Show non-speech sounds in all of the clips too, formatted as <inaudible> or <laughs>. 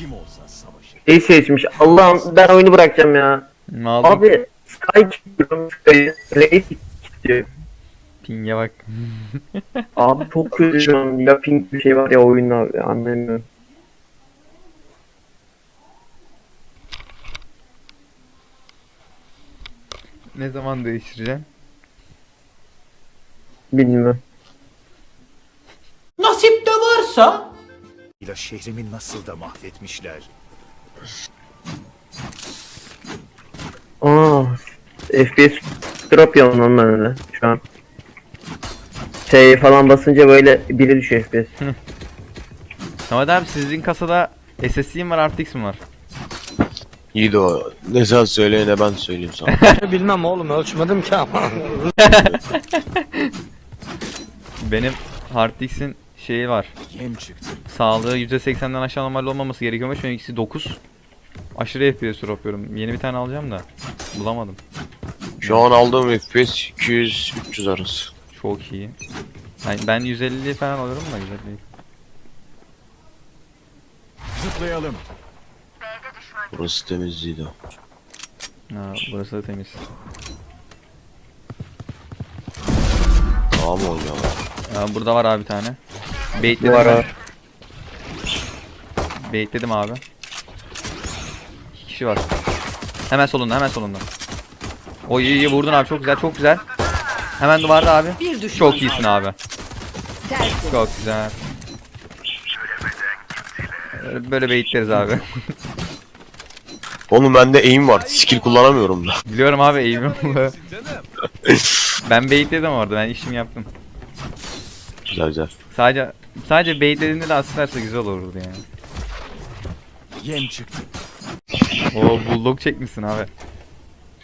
Kim olsa savaşır. Şey seçmiş. Allah'ım ben oyunu bırakacağım ya. Malum Abi Sky. Sky'ı. Raid kilitliyor. pinge bak. <laughs> Abi çok kötü şu an. Ya pink bir şey var ya oyunda. Anlamıyorum. ne zaman değiştireceğim? Bilmiyorum. Nasip de varsa İla şehrimi nasıl da mahvetmişler. Aa, FPS drop ya ondan öyle şu an. Şey falan basınca böyle biri düşüyor FPS. Samet abi sizin kasada SSD mi var RTX mi var? İyi de o. Ne sen söyle ne ben söyleyeyim sana. <laughs> Bilmem oğlum ölçmedim ki ama. Benim RTX'in şeyi var. Yem çıktı. Sağlığı %80'den aşağı normal olmaması gerekiyormuş. Benim ikisi 9. Aşırı FPS yapıyorum. Yeni bir tane alacağım da bulamadım. Şu an aldığım FPS 200-300 arası. Çok iyi. Ben, ben 150 falan alırım da güzel değil. Zıplayalım. Burası temizliydi. Ha, burası da temiz. Tamam oynuyorlar? Ya, burada var abi bir tane. Baitledim Var ben. Baitledim abi. İki kişi var. Hemen solunda hemen solunda. O iyi iyi vurdun abi çok güzel çok güzel. Hemen duvarda abi. Bir düşman Çok iyisin abi. Çok güzel. Böyle- Böyle baitleriz abi. Oğlum bende aim var. Skill kullanamıyorum da. Biliyorum abi eğimim. ben baitledim orada ben işimi yaptım. Güzel güzel. Sadece sadece baitlediğinde de asistlerse güzel olurdu yani. Yem çıktı. O bulldog çekmişsin abi.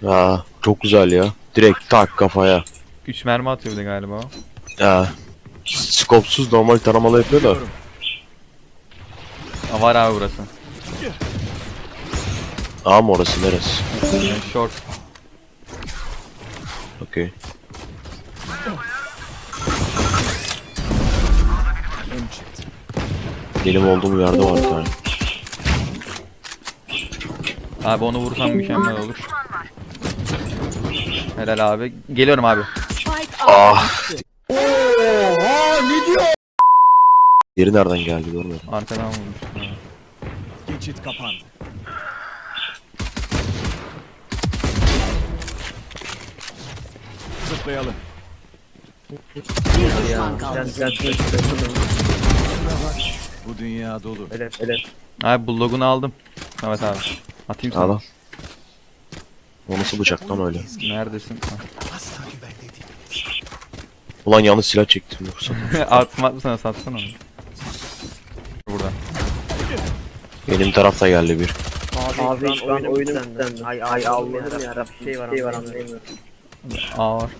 Ha, çok güzel ya. Direkt tak kafaya. 3 mermi atıyor bir de galiba. Ya. Skopsuz normal taramalı yapıyor da. Aa, var abi burası. Tamam orası neresi? Yani short. Okey. Benim olduğum yerde var bir tane. Abi onu vursam mükemmel olur. Helal abi. Geliyorum abi. Ah. düştü. Yeri nereden geldi görmedim. Arkadan vurmuş. Geçit kapandı. Zıplayalım. Bir düşman kaldı. Bu dünya dolu. Öyle öyle. Abi bulldog'unu aldım. Evet abi. Atayım sana. Al al. O nasıl bıçak lan öyle? Neredesin? Ulan yanlış silah çektim yoksa. <laughs> Atma sana satsana onu. Burada. Benim tarafta geldi bir. Abi şu an oyunum senden. Ay ay Allah'ım ya bir şey var, şey var anlayamıyorum. A var.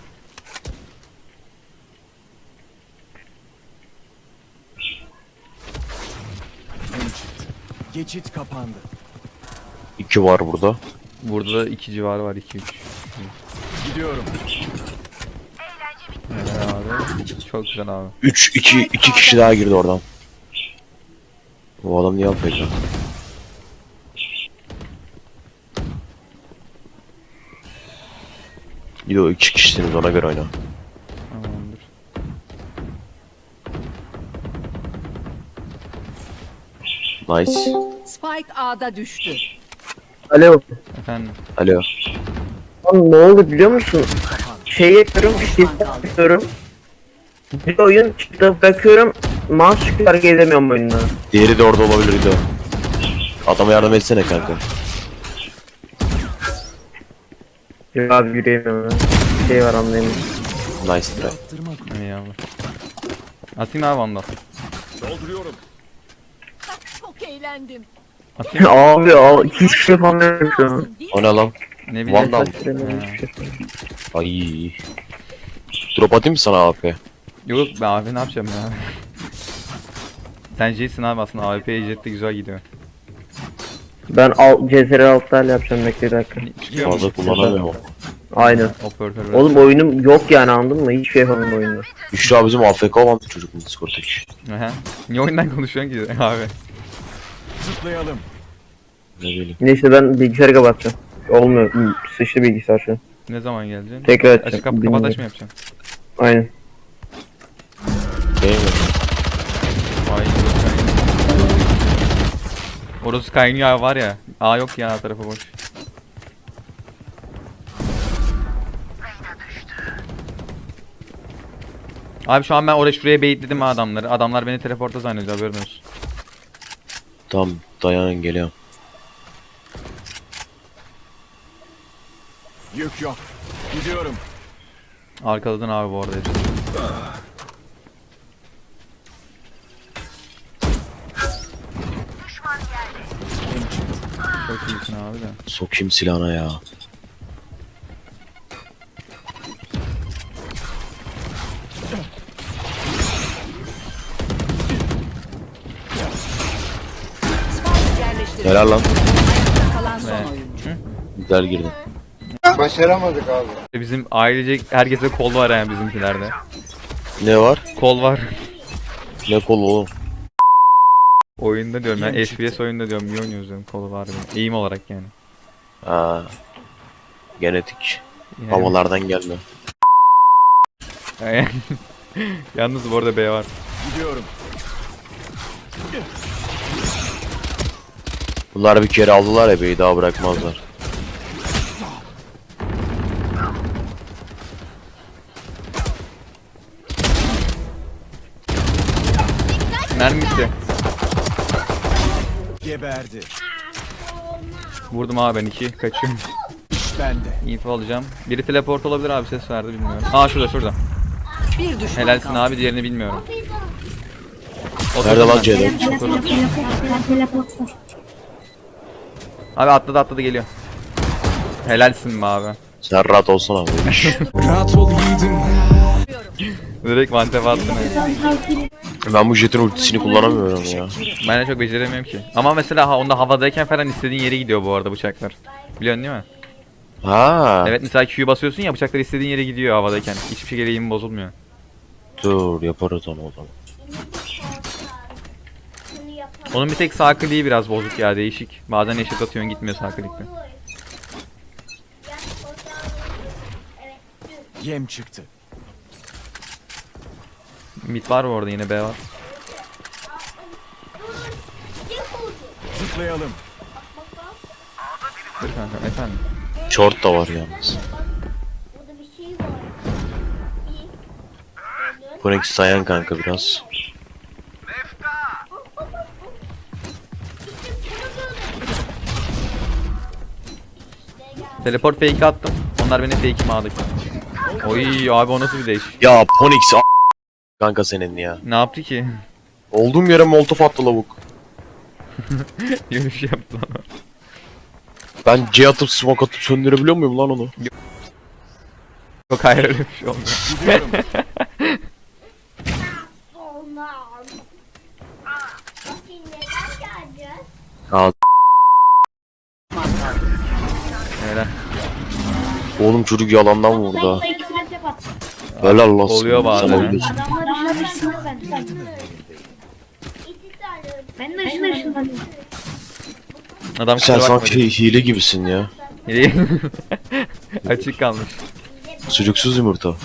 Yem çıktı. Geçit kapandı. İki var burada. Burada da 2 civarı var 2 3. Gidiyorum. Helal abi. Çok güzel abi. Üç, iki, iki kişi daha girdi oradan. Bu adam niye AFK? Yo iki kişisiniz ona göre oyna. Tamamdır. Nice. Spike A'da düştü. Alo. Efendim. Alo. Lan ne oldu biliyor musun? Şey yapıyorum, şey yapıyorum. Bir oyun çıktı bakıyorum. Mouse çıkıyor hareket edemiyorum oyunda. Diğeri de orada olabilirdi. Adama yardım etsene kanka. Yok abi yürüyemiyorum ya. Bir şey var anlayamıyorum. Nice try. İyi abi. Atayım abi ondan. Dolduruyorum. Çok eğlendim. <laughs> Abi al hiçbir şey yapamıyorum şu an. O ne lan? Ne bileyim. Vandal. Şey. Ay. Drop atayım mı sana AP? Yok be abi ne yapacağım ya. Sen Jason abi aslında AWP jette güzel gidiyor. Ben al CSR altlarla yapacağım bekle bir dakika. Çıkıyor mu? Fazla kullanamıyorum. Aynen. Operatör. Oğlum oyunum yok yani anladın mı? Hiçbir şey yapamıyorum oyunda. Büşra bizim AFK olan bir çocuk mu Discord'daki? Aha. Niye oyundan konuşuyorsun ki abi? Zıplayalım. Ne bileyim. Neyse ben bilgisayarı kapatacağım. Olmuyor. Sıçtı bilgisayar şu an. Ne zaman geleceksin? Tekrar açacağım. Açık kapı Bilmiyorum. kapataş mı yapacaksın? Aynen. Değil mi? Ay Orası kaynıyor var ya. Aa yok ya tarafı boş. Abi şu an ben oraya şuraya baitledim ha adamları. Adamlar beni teleporta zannediyor haberin olsun. Tamam dayanın geliyorum. Yük yok. Gidiyorum. Arkaladın abi bu arada. Çok iyisin abi de. Sokayım silahına ya. Helal lan. Kalan son Evet. oyuncu. Güzel girdin. Başaramadık abi. Bizim ailecek herkese kol var yani bizimkilerde. Ne var? Kol var. Ne kol oğlum? Oyunda diyorum yani Yeni FPS oyunda diyorum iyi oynuyoruz diyorum kolu var diyorum. Eğim olarak yani. Ha. Genetik. yani Havalardan gelme. <laughs> Yalnız bu arada B var. Gidiyorum. Bunlar bir kere aldılar ya daha bırakmazlar. Mermi bitti. Geberdi. Vurdum abi ben iki. Kaçıyorum. Bende. Info alacağım. Biri teleport olabilir abi ses verdi bilmiyorum. Aa şurada şurada. Bir düşman Helalsin kaldı. abi diğerini bilmiyorum. Nerede lan ben. C4? Oturdum. Abi atladı atladı geliyor. Helalsin be abi. Sen rahat olsana abi. Rahat ol yiğidim. Direkt mantep attın. ben bu jetin ultisini kullanamıyorum ya. Ben de çok beceremiyorum ki. Ama mesela ha, onda havadayken falan istediğin yere gidiyor bu arada bıçaklar. Biliyorsun değil mi? Ha. Evet mesela Q'yu basıyorsun ya bıçaklar istediğin yere gidiyor havadayken. Hiçbir şey gereği bozulmuyor. Dur yaparız onu o zaman. Onun bir tek sağ kliği biraz bozuk ya değişik. Bazen eşit atıyorsun gitmiyor sağ klikte. Yem çıktı. Mid var bu arada yine B var. Zıplayalım. Dur kanka efendim. Short da var yalnız. Bir şey. Phoenix dayan kanka biraz. Teleport fake attım. Onlar benim fake'imi aldı. Oy abi o nasıl bir değiş? Ya Phoenix a- kanka senin ya. Ne yaptı ki? Olduğum yere molotof attı lavuk. <laughs> Yürüyüş yaptı lan. Ben C atıp smoke atıp söndürebiliyor muyum lan onu? Çok hayır öyle bir şey olmuyor. Gidiyorum. Olmaz. Bakayım neden geleceğiz? Ha oğlum çocuk yalandan vurdu ha. Helal olsun. Oluyor bazen Sana ha. biliyorsun. Adamlar ışınlanıyor ben. İki tane. Ben de ışınlanıyorum. Adam Sen kusura sanki hile gibisin ya. <laughs> Açık kalmış. Sucuksuz yumurta. <laughs>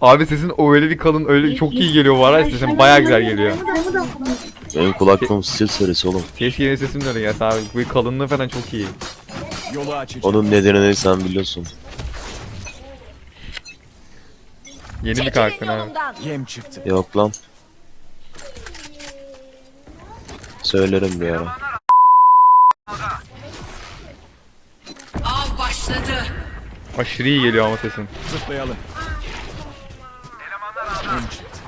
Abi sesin o öyle bir kalın öyle çok iyi geliyor var ya sesin baya güzel geliyor. Benim kulaklığım stil serisi oğlum. Keşke yine sesim de öyle gelse abi. Bu kalınlığı falan çok iyi. Yolu açacağım. Onun nedeni ne sen biliyorsun. Yeni bir kalktın abi. Yem çıktı. Yok lan. Söylerim bir ara. Av başladı. Aşırı iyi geliyor ama sesin. Zıplayalım. Yem çıktı.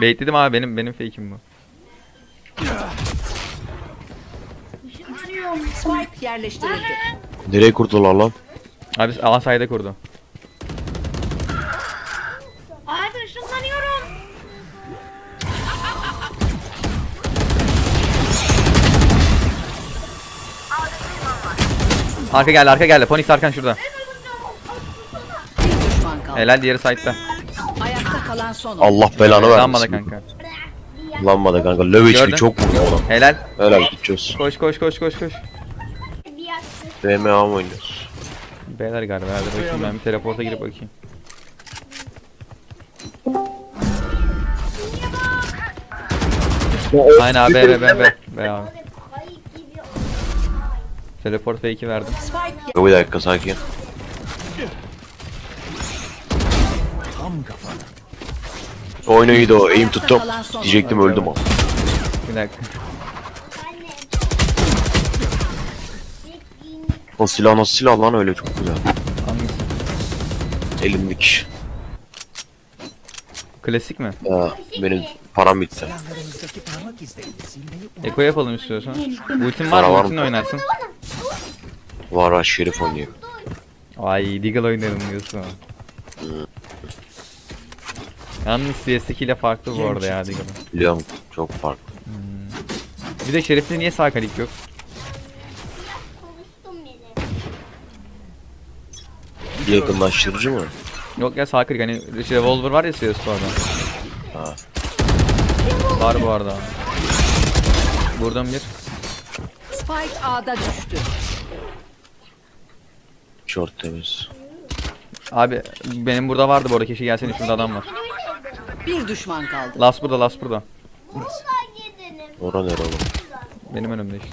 Baitledim abi benim benim fake'im bu. Spike yerleştirildi. Nereye kurdular lan? Abi alan sayda kurdu. Abi ışınlanıyorum. Arka geldi arka geldi. Ponix arkan şurada. Bir düşman kaldı. Helal diğeri side'da. Ayakta kalan son oyuncu. Allah belanı Lambada vermesin. kanka. Lambada kanka. Löveçli Gördün. çok vurdu ona. Helal. Helal gideceğiz. Koş koş koş koş koş. BMA mı oynuyoruz? Beyler galiba hadi bakayım ben bir teleporta girip bakayım. Aynen abi be be be be. Abi. Teleport fake'i verdim. Bir dakika sakin. Tam Oyunu iyiydi o. Aim tuttum. Diyecektim öldüm o. Bir dakika. O silah nasıl silah lan öyle çok güzel. Hangisi? Elimdeki. Klasik mi? Ya, benim param bitti. Eko yapalım istiyorsan. Ultin var Para mı? var Ultinle mı? oynarsın. Var var şerif oynuyor. Ay Deagle oynarım diyorsun. Yalnız CS2 ile farklı bu arada ya Deagle'ın. Biliyorum çok farklı. Bir de Şerif'te niye sağ kalik yok? Yakınlaştırıcı mı? Yok ya sağ klik hani şey, Revolver var ya CSGO'da. Ha. Var bu arada. Buradan bir. Spike A'da düştü. Short temiz. Abi benim burada vardı bu arada keşke gelsene şurada adam var. Bir düşman kaldı. Last burada last burada. Buradan gidelim. Ora nere oğlum? Benim önümde işte.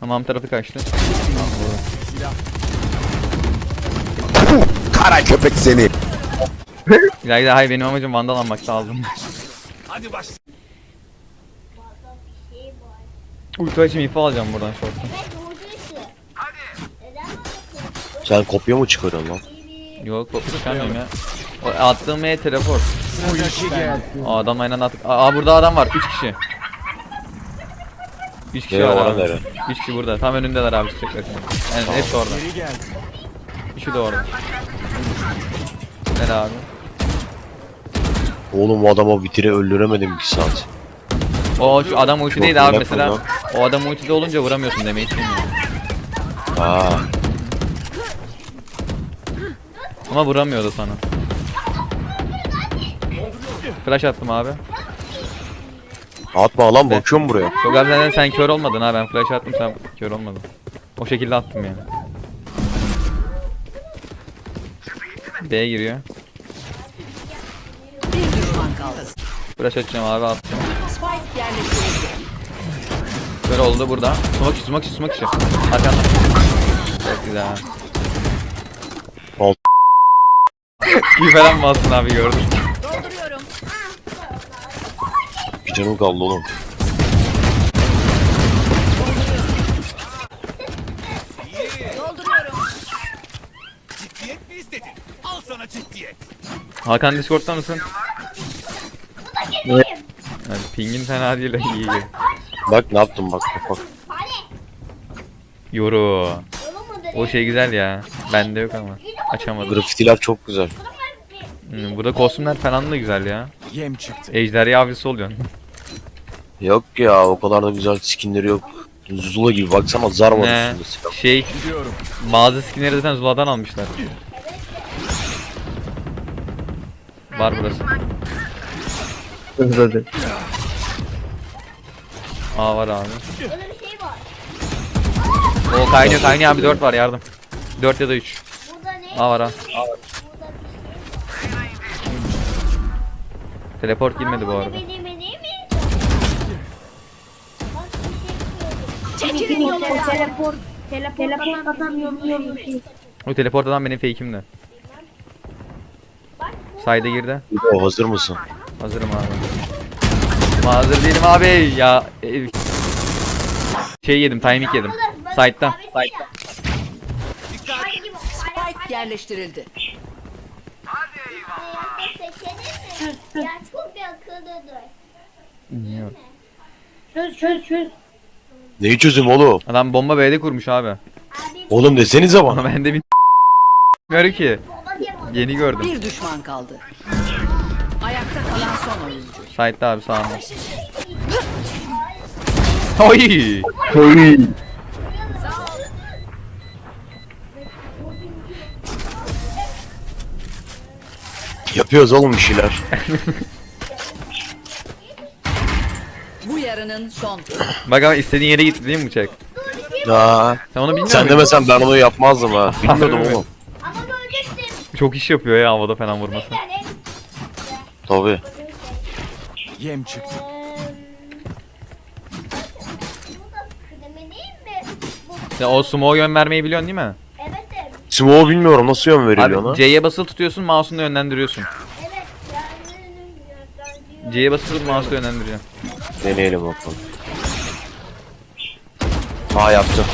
Tamam tarafı kaçtı. Kara köpek seni. Güzel hayır benim amacım vandal almak lazım. Hadi baş. Ulti açayım info alacağım buradan short'tan. Evet doğrusu. Neden bakıyorsun? Sen kopya mı çıkarıyorsun lan? Yok kopya çıkarmıyorum ya. O attığım E teleport. Aa adam aynen attık. Aa burada adam var 3 kişi. 3 kişi Nere, var abi. nere? 3 kişi burada. Tam önündeler abi çıkacaklar. Yani hepsi orada. Üçü de orada. Gel abi. Oğlum o adama bitiri öldüremedim bir saat. O şu adam ulti değil abi mesela. O adam ultide olunca vuramıyorsun demeyi hiç bilmiyorum. Ama vuramıyordu sana. Flash attım abi. Atma lan bakıyorum buraya. Çok abi sen, sen kör olmadın ha ben flash attım sen kör olmadın. O şekilde attım yani. B giriyor. Bir düşman kaldı. Flash atacağım abi attım. Spike yerleştirildi. Kör oldu burada. Smoke işi smoke işi smoke işi. Arkanda. Çok güzel. Ol- İyi falan mı attın abi gördüm. Bir canım kaldı oğlum. Ciddiyet mi istedin? Al sana ciddiyet. Hakan Discord'ta mısın? Evet. Yani pingin fena değil iyi iyi. Bak ne yaptım bak bak. Yoru. O şey güzel ya. Bende yok ama. Açamadım. Grafitiler çok güzel. Hmm, burada kostümler falan da güzel ya. Yem çıktı. Ejderha avcısı oluyorsun. <laughs> Yok ya o kadar da güzel skinleri yok. Zula gibi baksana zar var ne? üstünde silah. Şey Gidiyorum. bazı skinleri zaten Zula'dan almışlar. Var burası. Hızlı Aa var abi. Bir şey var. O kaynıyor kaynıyor abi 4 var yardım. 4 ya da 3. Aa var ha. Teleport girmedi bu arada. Çekilin yolundan. Teleport, teleport atan yolu O teleport adam benim fake'imdi. Sayda girdi. O hazır mısın? Hazırım abi. Ama hazır değilim abi ya. e, Şey yedim timing yedim. Side'da. Side'da. Spike yerleştirildi. Ya çok yakınıdır. Bilmiyorum. Çöz çöz çöz. Neyi çözüm oğlum? Adam bomba B'de kurmuş abi. Oğlum desenize bana. ben de bir Bilmiyorum ki. Yeni gördüm. Bir düşman kaldı. Ayakta kalan son oyuncu. Side'da abi sağında. Oy! Oy. Yapıyoruz oğlum bir şeyler. Bu yarının son. Bak ama istediğin yere gitti değil mi bıçak? Ya Sen onu bilmiyor sen muydun? demesen ben onu yapmazdım ha. Bilmiyordum Harbi mi? oğlum. Ama. Çok iş yapıyor ya havada falan vurması. En Tabii. Yem çıktı. Bu da kıdeme değil mi? Bu Ya o smoke yön vermeyi biliyorsun değil mi? Smoke bilmiyorum nasıl yön veriliyor ona. Abi C'ye basılı tutuyorsun mouse'unu yönlendiriyorsun. Evet yani C'ye basılı mouse'u yönlendiriyorsun. Deneyelim bakalım. Ha yaptım.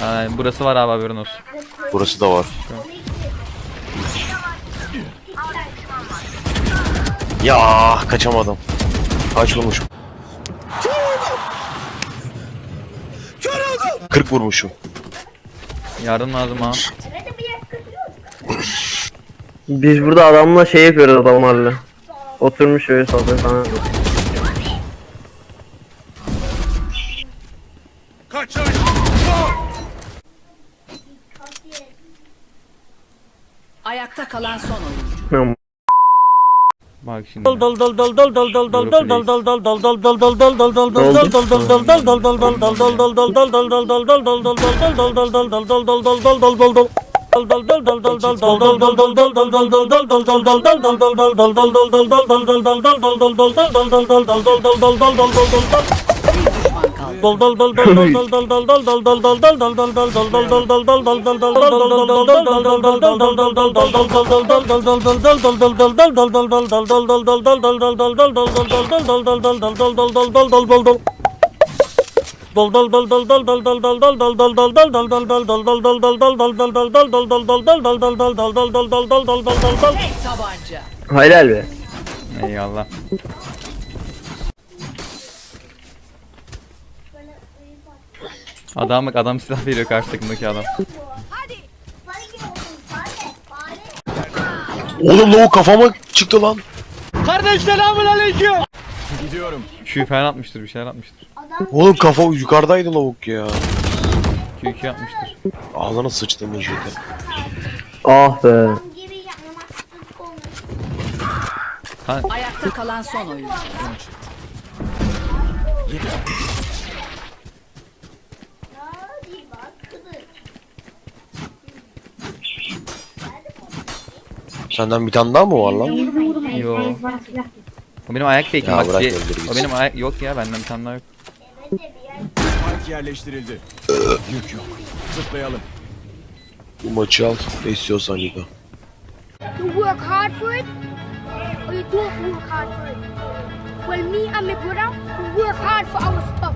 Ha, burası var abi haberin olsun. Burası da var. Ya kaçamadım. Kaç vurmuşum? 40 vurmuşum. Yardım lazım ha. Biz burada adamla şey yapıyoruz adamlarla. Oturmuş öyle sohbet falan. Kaçış. Ayakta kalan son oyuncu. Bak şimdi. Düşman kaldı. Tek tabanca. Helal be. Eyvallah. Adam bak adam silah veriyor karşı takımdaki adam. Oğlum lavuk kafama çıktı lan. Gidiyorum. Q falan atmıştır bir şeyler atmıştır. Adam Oğlum kafa yukarıdaydı lavuk ya. Q2 atmıştır. Ağzına sıçtım vücuda. Ah be. Ayakta kalan son oyuncu. Hadi bak kılıç. Senden bir tane daha mı var lan? Yo. O benim ayak fake'im Ya bak. bırak öldür gitsin. o benim ayak yok ya benden bir tane daha yok. Spike yerleştirildi. Yük yok. Zıplayalım. Bu maçı al. Ne istiyorsan Giga. You work hard for it, or you don't work hard for it. Well, me and my brother, we work hard for our stuff.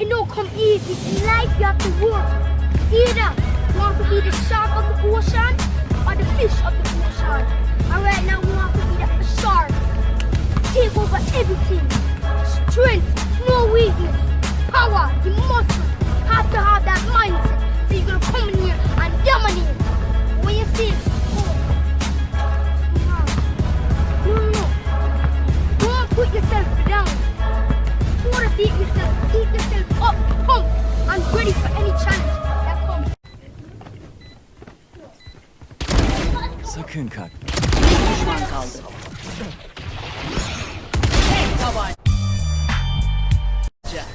It don't come easy. In life, you have to work. Either you want to be the shark of the ocean or the fish of the ocean. And right now, we want to be the shark. Take over everything. Strength, no weakness. Power, the muscle. Have to have that mindset. So you're gonna come in here and dominate. When you see oh, no, no, no. Don't put yourself down. Motivate yourself. Keep yourself up, pumped, and ready for any challenge Sakın kalk. Düşman kaldı. Tek tabanca.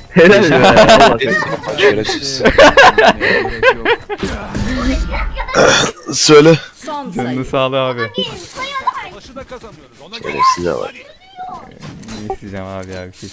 Helal be. Şerefsiz. Söyle. Son sayı. sağlığı abi. sayıyorlar. Başı da kazanıyoruz. Ona göre. Şerefsize bak. Ne isteyeceğim abi ya bir şey.